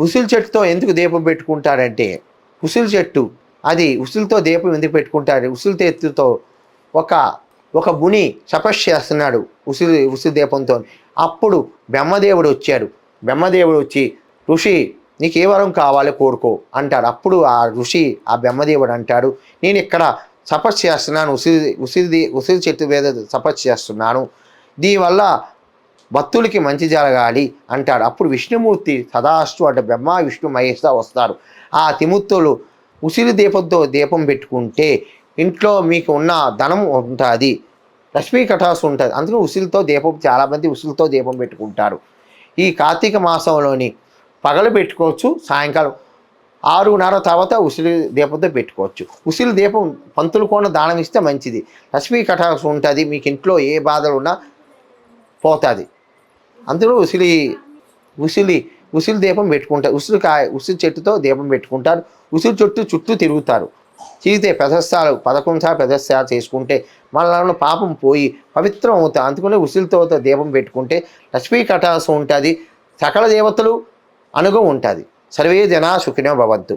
ఉసిరి చెట్టుతో ఎందుకు దీపం పెట్టుకుంటారంటే ఉసిరి చెట్టు అది ఉసిరితో దీపం ఎందుకు పెట్టుకుంటారు? ఉసిరి తెత్తుతో ఒక ఒక ముని తపస్సు చేస్తున్నాడు ఉసిరి ఉసిరి దీపంతో. అప్పుడు బ్రహ్మదేవుడు వచ్చాడు. బ్రహ్మదేవుడు వచ్చి ఋషి నీకు ఏ వరం కావాలి కోరుకో అంటాడు అప్పుడు ఆ ఋషి ఆ బ్రహ్మదేవుడు అంటాడు నేను ఇక్కడ తపస్సు చేస్తున్నాను ఉసిరి ఉసిరి ఉసిరి చెట్టు మీద తపస్సు చేస్తున్నాను. దీనివల్ల భక్తులకి మంచి జరగాలి అంటాడు. అప్పుడు విష్ణుమూర్తి సదాష్టు అంటే బ్రహ్మ విష్ణు మహేష వస్తారు. ఆ తిముత్తులు ఉసిరి దీపంతో దీపం పెట్టుకుంటే ఇంట్లో మీకు ఉన్న ధనం ఉంటుంది లక్ష్మీ కటాసు ఉంటుంది. అందుకే ఉసిరితో దీపం చాలామంది ఉసిరితో దీపం పెట్టుకుంటారు. ఈ కార్తీక మాసంలోని పగలు పెట్టుకోవచ్చు సాయంకాలం ఆరున్నర తర్వాత ఉసిరి దీపంతో పెట్టుకోవచ్చు. ఉసిరి దీపం పంతులు కూడా దానం ఇస్తే మంచిది. లక్ష్మీ కటాసు ఉంటుంది మీకు ఇంట్లో ఏ బాధలు ఉన్నా పోతుంది. అందులో ఉసిరి ఉసిరి ఉసిరి దీపం పెట్టుకుంటారు. ఉసిరికాయ ఉసిరి చెట్టుతో దీపం పెట్టుకుంటారు. ఉసిరి చెట్టు చుట్టూ తిరుగుతారు. తిరిగితే పెదస్థాలు పదకొండు సార్లు చేసుకుంటే మనలో పాపం పోయి పవిత్రం అవుతాయి అందుకనే ఉసిరితో దీపం పెట్టుకుంటే లక్ష్మీ కటాసం ఉంటుంది. సకల దేవతలు అనుగం ఉంటుంది. సర్వే జనా సుఖినో భవంతు.